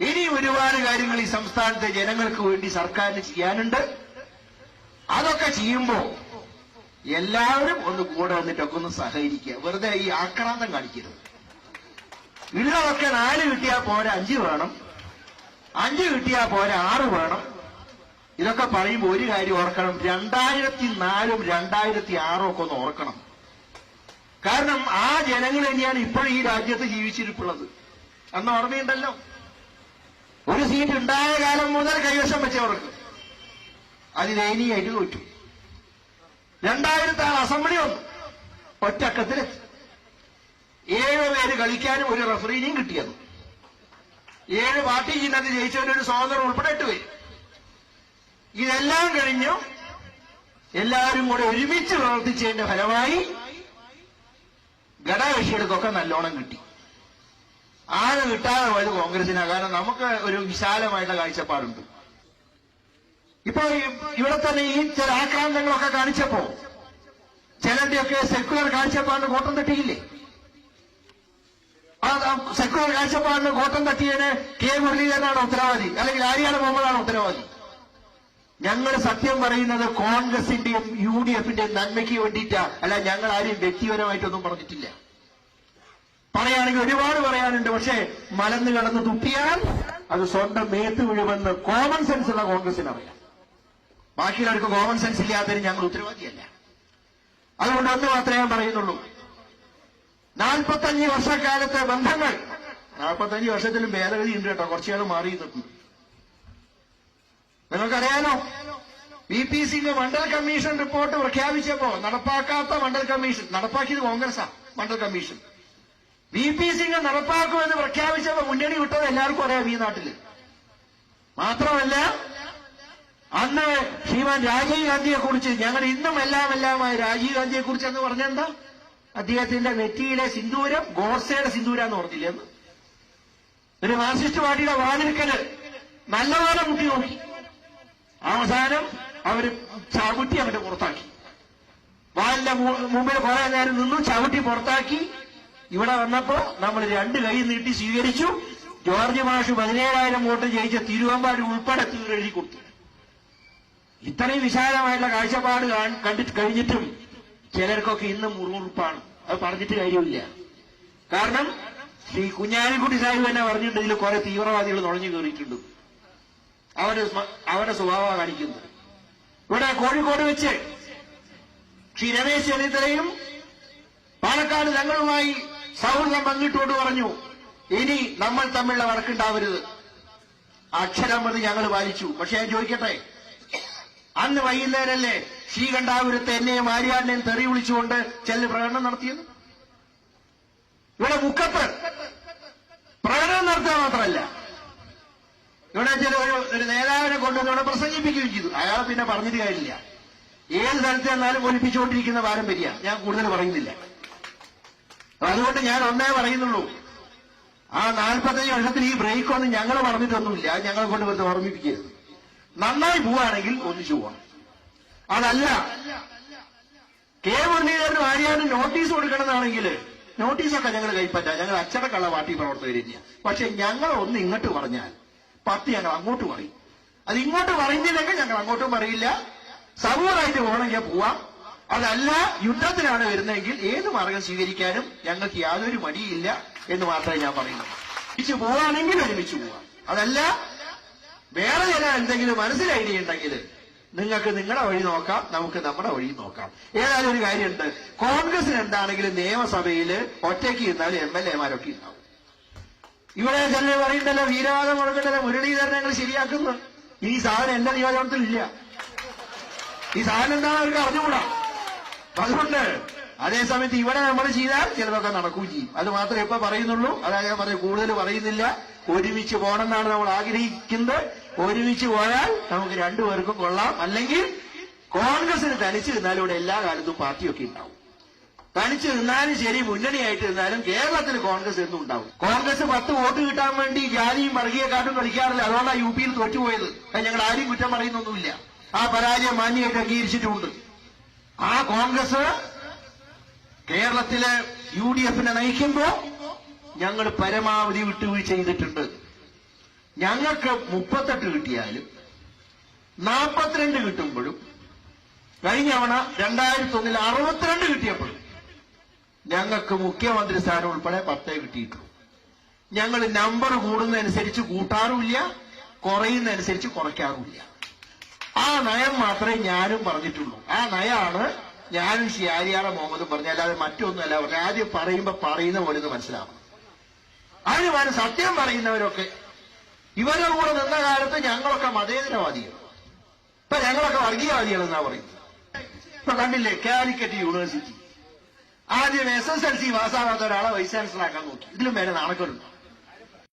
ഇനി ഒരുപാട് കാര്യങ്ങൾ ഈ സംസ്ഥാനത്തെ ജനങ്ങൾക്ക് വേണ്ടി സർക്കാരിന് ചെയ്യാനുണ്ട്. അതൊക്കെ ചെയ്യുമ്പോ എല്ലാവരും ഒന്ന് കൂടെ വന്നിട്ടൊക്കെ ഒന്ന് സഹകരിക്കുക. വെറുതെ ഈ ആക്രാന്തം കാണിക്കരുത്. ഉള്ളതൊക്കെ നാല് കിട്ടിയാൽ പോരാ അഞ്ച് വേണം. അഞ്ച് കിട്ടിയാൽ പോരാ ആറ് വേണം. ഇതൊക്കെ പറയുമ്പോൾ ഒരു കാര്യം ഓർക്കണം. രണ്ടായിരത്തി നാലും രണ്ടായിരത്തി ആറും ഒക്കെ ഒന്ന് ഓർക്കണം. കാരണം ആ ജനങ്ങൾ തന്നെയാണ് ഇപ്പോഴും ഈ രാജ്യത്ത് ജീവിച്ചിരിപ്പുള്ളത്. അന്ന് ഓർമ്മയുണ്ടല്ലോ? ഒരു സീറ്റ് ഉണ്ടായ കാലം മുതൽ കൈവശം വെച്ചവർക്ക് അത് ദയനീയായിട്ട് തോറ്റു. രണ്ടായിരത്തി ആറ് അസംബ്ലി വന്നു. ഒറ്റക്കത്തിൽ ഏഴ് പേര് കളിക്കാനും ഒരു റഫറിനെയും കിട്ടിയത്. ഏഴ് പാർട്ടി ചിഹ്നത്തിൽ ജയിച്ചവരൊരു സഹോദരൻ ഉൾപ്പെടെ എട്ട് പേര്. ഇതെല്ലാം കഴിഞ്ഞു എല്ലാവരും കൂടെ ഒരുമിച്ച് പ്രവർത്തിച്ചതിന്റെ ഫലമായി ഘടകകക്ഷികൾക്കൊക്കെ നല്ലോണം കിട്ടി. ആരെ കിട്ടാതെ പോയത് കോൺഗ്രസിനാ. കാരണം നമുക്ക് ഒരു വിശാലമായിട്ടുള്ള കാഴ്ചപ്പാടുണ്ട്. ഇപ്പൊ ഇവിടെ തന്നെ ഈ ചില ആക്രാന്തങ്ങളൊക്കെ കാണിച്ചപ്പോ ചിലന്റെയൊക്കെ സെക്യുലർ കാഴ്ചപ്പാടിന് കോട്ടം തട്ടിയില്ലേ? ആ സെക്യുലർ കാഴ്ചപ്പാടിന് കോട്ടം തട്ടിയതിന് കെ മുരളീധരനാണ് ഉത്തരവാദി. അല്ലെങ്കിൽ ആര്യാട് മുഹമ്മദാണ് ഉത്തരവാദി. ഞങ്ങൾ സത്യം പറയുന്നത് കോൺഗ്രസിന്റെയും യു ഡി എഫിന്റെയും നന്മയ്ക്ക് വേണ്ടിയിട്ടാ. അല്ല ഞങ്ങൾ ആരും വ്യക്തിപരമായിട്ടൊന്നും പറഞ്ഞിട്ടില്ല. പറയുകയാണെങ്കിൽ ഒരുപാട് പറയാനുണ്ട്. പക്ഷേ മലന്ന് കടന്ന് തുപ്പിയാൽ അത് സ്വന്തം മേത്ത് വീഴുമെന്ന് കോമൺ സെൻസ് ഉള്ള കോൺഗ്രസിന് അറിയാം. ബാക്കിയുള്ളവർക്ക് കോമൺ സെൻസ് ഇല്ലാത്തതിന് ഞങ്ങൾ ഉത്തരവാദിയല്ല. അതുകൊണ്ട് ഒന്ന് മാത്രമേ ഞാൻ പറയുന്നുള്ളൂ. നാൽപ്പത്തഞ്ച് വർഷക്കാലത്തെ ബന്ധങ്ങൾ. നാൽപ്പത്തഞ്ച് വർഷത്തിലും ഭേദഗതി ഉണ്ട് കേട്ടോ. കുറച്ചുകാലം മാറി നിൽക്കും. നിങ്ങൾക്കറിയാലോ? ബി പി സിന്റെ മണ്ഡൽ കമ്മീഷൻ റിപ്പോർട്ട് പ്രഖ്യാപിച്ചപ്പോ നടപ്പാക്കാത്ത മണ്ഡൽ കമ്മീഷൻ നടപ്പാക്കിയത് കോൺഗ്രസാ Mandal commission. V P Singh നടപ്പാക്കുമെന്ന് പ്രഖ്യാപിച്ചപ്പോ മുന്നണി വിട്ടത് എല്ലാവർക്കും അറിയാം ഈ നാട്ടിൽ മാത്രമല്ല അന്ന് ശ്രീമാൻ രാജീവ് ഗാന്ധിയെ കുറിച്ച് ഞങ്ങൾ ഇന്നും എല്ലാം എല്ലാമായി രാജീവ് ഗാന്ധിയെ കുറിച്ച് എന്ന് പറഞ്ഞെന്താ? അദ്ദേഹത്തിന്റെ നെറ്റിയിലെ സിന്ദൂരം ഗോഡ്സയുടെ സിന്ദൂരം എന്ന് പറഞ്ഞില്ലെന്ന് ഒരു മാർസിസ്റ്റ് പാർട്ടിയുടെ വാതിൽക്കൽ നല്ലപോലെ മുട്ടി നോക്കി. അവസാനം അവർ ചവിട്ടി അവന്റെ പുറത്താക്കി. വാലിന്റെ മുമ്പിൽ കുറെ നേരം നിന്നു ചവിട്ടി പുറത്താക്കി. ഇവിടെ വന്നപ്പോ നമ്മൾ രണ്ട് കൈ നീട്ടി സ്വീകരിച്ചു. ജോർജ് മാഷ് പതിനേഴായിരം വോട്ട് ജയിച്ച തിരുവമ്പാടി ഉൾപ്പെടെ തീരെഴുതി കൊടുത്തു. ഇത്രയും വിശാലമായിട്ടുള്ള കാഴ്ചപ്പാട് കണ്ടി കണ്ടിട്ട് കഴിഞ്ഞിട്ടും ചിലർക്കൊക്കെ ഇന്ന് മുറുമുറുപ്പാണ് അത് പറഞ്ഞിട്ട് കാര്യമില്ല. കാരണം ശ്രീ കുഞ്ഞാലിക്കുട്ടി സാഹിബ് തന്നെ പറഞ്ഞിട്ടുണ്ട് ഇതിൽ കുറെ തീവ്രവാദികൾ നുഴഞ്ഞു കയറിയിട്ടുണ്ട്. അവർ അവരുടെ സ്വഭാവം കാണിക്കുന്നത്. ഇവിടെ കോഴിക്കോട് വെച്ച് ശ്രീ രമേശ് ചെന്നിത്തലയും പാലക്കാട് തങ്ങളുമായി സൗഹൃദം പങ്കിട്ടുകൊണ്ട് പറഞ്ഞു ഇനി നമ്മൾ തമ്മിലുള്ള വഴക്കുണ്ടാവരുത്. അക്ഷരമൃത് ഞങ്ങൾ പാലിച്ചു പക്ഷെ ഞാൻ ചോദിക്കട്ടെ അന്ന് വൈകുന്നേരല്ലേ ശ്രീകണ്ഠാപുരത്ത് എന്നെയും ആര്യാടിനെയും തെറി വിളിച്ചുകൊണ്ട് ചെല്ല് പ്രകടനം നടത്തിയത്? ഇവിടെ മുക്കത്ത് പ്രകടനം നടത്തുക മാത്രമല്ല. ഇവിടെ ചില ഒരു നേതാവിനെ കൊണ്ടുവന്ന് ഇവിടെ പ്രസംഗിപ്പിക്കുകയും ചെയ്തു. അയാൾ പിന്നെ പറഞ്ഞിട്ട് കാര്യമില്ല. ഏത് സ്ഥലത്ത് എന്നാലും ഒലിപ്പിച്ചുകൊണ്ടിരിക്കുന്ന പാരമ്പര്യ. ഞാൻ കൂടുതൽ പറയുന്നില്ല. അതുകൊണ്ട് ഞാൻ ഒന്നേ പറയുന്നുള്ളൂ. ആ നാൽപ്പത്തഞ്ച് വർഷത്തിൽ ഈ ബ്രേക്ക് ഒന്നും ഞങ്ങൾ പറഞ്ഞിട്ടൊന്നുമില്ല. അത് ഞങ്ങളെ കൊണ്ട് വെറുതെ ഓർമ്മിപ്പിക്കരുത്. നന്നായി പോവാണെങ്കിൽ ഒന്നിച്ചു പോവാം അതല്ല കെ മുരളീധരനും ആര്യാനും നോട്ടീസ് കൊടുക്കണമെന്നാണെങ്കിൽ നോട്ടീസൊക്കെ ഞങ്ങൾ കൈപ്പറ്റാം. ഞങ്ങൾ അച്ചടക്കമുള്ള പാർട്ടി പ്രവർത്തകർ തന്നെയാണ് പക്ഷെ ഞങ്ങൾ ഒന്ന് ഇങ്ങോട്ട് പറഞ്ഞാൽ പാർട്ടി ഞങ്ങൾ അങ്ങോട്ട് പറയും. അത് ഇങ്ങോട്ട് പറയുന്നില്ലെങ്കിൽ ഞങ്ങൾ അങ്ങോട്ടും പറയില്ല. സൗഹൃദമായിട്ട് പോകണമെങ്കിൽ പോവാം. അതല്ല യുദ്ധത്തിനാണ് വരുന്നതെങ്കിൽ ഏത് മാർഗം സ്വീകരിക്കാനും ഞങ്ങൾക്ക് യാതൊരു മടിയില്ല എന്ന് മാത്രമേ ഞാൻ പറയുന്നു. ഒരുമിച്ച് പോവാണെങ്കിൽ ഒരുമിച്ച് പോവാം. അതല്ല വേറെ ചില എന്തെങ്കിലും മനസ്സിൽ ഐഡിയ ഉണ്ടെങ്കിൽ നിങ്ങൾക്ക് നിങ്ങളുടെ വഴി നോക്കാം നമുക്ക് നമ്മുടെ വഴി നോക്കാം. ഏതായാലും ഒരു കാര്യമുണ്ട്. കോൺഗ്രസിന് എന്താണെങ്കിലും നിയമസഭയിൽ ഒറ്റയ്ക്ക് ഇരുന്നാലും എം എൽ എമാരൊക്കെ ഉണ്ടാവും. ഇവിടെ ചിലർ പറയുന്നല്ലോ വീരവാദം മുഴക്കണ്ടല്ലോ മുരളീധരനെ ഞങ്ങൾ ശരിയാക്കുന്നു. ഈ സാധനം എന്റെ നിയോജനത്തിൽ ഇല്ല. ഈ സാധനം എന്താണെന്ന് അവർക്ക് അറിഞ്ഞുകൂടാ. അതുകൊണ്ട് അതേസമയത്ത് ഇവിടെ നമ്മൾ ചെയ്താൽ ചിലതൊക്കെ നടക്കുകയും ചെയ്യും. അത് മാത്രമേ ഇപ്പൊ പറയുന്നുള്ളൂ. അതായത് ഞാൻ പറയും കൂടുതൽ പറയുന്നില്ല. ഒരുമിച്ച് പോകണം എന്നാണ് നമ്മൾ ആഗ്രഹിക്കുന്നത്. ഒരുമിച്ച് പോയാൽ നമുക്ക് രണ്ടുപേർക്കും കൊള്ളാം. അല്ലെങ്കിൽ കോൺഗ്രസിന് തനിച്ച് നിന്നാലും ഇവിടെ എല്ലാ കാലത്തും പാർട്ടിയൊക്കെ ഉണ്ടാവും. തനിച്ച് നിന്നാലും ശരി മുന്നണിയായിട്ട് നിന്നാലും കേരളത്തിൽ കോൺഗ്രസ് എന്നും ഉണ്ടാവും. കോൺഗ്രസ് പത്ത് വോട്ട് കിട്ടാൻ വേണ്ടി ജാതിയും വർഗീയ കാട്ടും കളിക്കാറില്ല. അതുകൊണ്ടാണ് യു പിയിൽ തോറ്റുപോയത്. ഞങ്ങൾ ആരും കുറ്റം പറയുന്നൊന്നുമില്ല. ആ പരാജയം മാന്യമായിട്ട് അംഗീകരിച്ചിട്ടുമുണ്ട്. ആ കോൺഗ്രസ് കേരളത്തിലെ യു ഡി എഫിനെ നയിക്കുമ്പോ ഞങ്ങൾ പരമാവധി വിട്ടുവീഴ്ച ചെയ്തിട്ടുണ്ട്. ഞങ്ങൾക്ക് മുപ്പത്തെട്ട് കിട്ടിയാലും നാൽപ്പത്തിരണ്ട് കിട്ടുമ്പോഴും കഴിഞ്ഞ തവണ രണ്ടായിരത്തി ഒന്നിൽ അറുപത്തിരണ്ട് കിട്ടിയപ്പോഴും ഞങ്ങൾക്ക് മുഖ്യമന്ത്രി സ്ഥാനം ഉൾപ്പെടെ പത്തേ കിട്ടിയിട്ടുള്ളൂ. ഞങ്ങൾ നമ്പർ കൂടുന്നതനുസരിച്ച് കൂട്ടാറുമില്ല കുറയുന്നതനുസരിച്ച് കുറയ്ക്കാറുമില്ല. ആ നയം മാത്രമേ ഞാനും പറഞ്ഞിട്ടുള്ളൂ. ആ നയമാണ് ഞാനും ഷിയാരിയാറ മുഹമ്മദും പറഞ്ഞു അല്ലാതെ മറ്റൊന്നുമല്ല പറഞ്ഞു ആദ്യം പറയുമ്പോ പറയുന്ന പോലെ ഇത് മനസ്സിലാവും അതിനുമാണ് സത്യം പറയുന്നവരൊക്കെ. ഇവരുടെ കൂടെ നിന്ന കാലത്ത് ഞങ്ങളൊക്കെ മതേതരവാദികൾ. ഇപ്പൊ ഞങ്ങളൊക്കെ വർഗീയവാദികൾ എന്നാ പറയുന്നത്. ഇപ്പൊ കണ്ടില്ലേ കാലിക്കറ്റ് യൂണിവേഴ്സിറ്റി. ആദ്യം എസ് എസ് എൽ സി പാസ്സാകാത്ത ഒരാളെ വൈസ് ചാൻസലർ ആക്കാൻ നോക്കി. ഇതിലും വേറെ നാണക്കേടുണ്ടോ.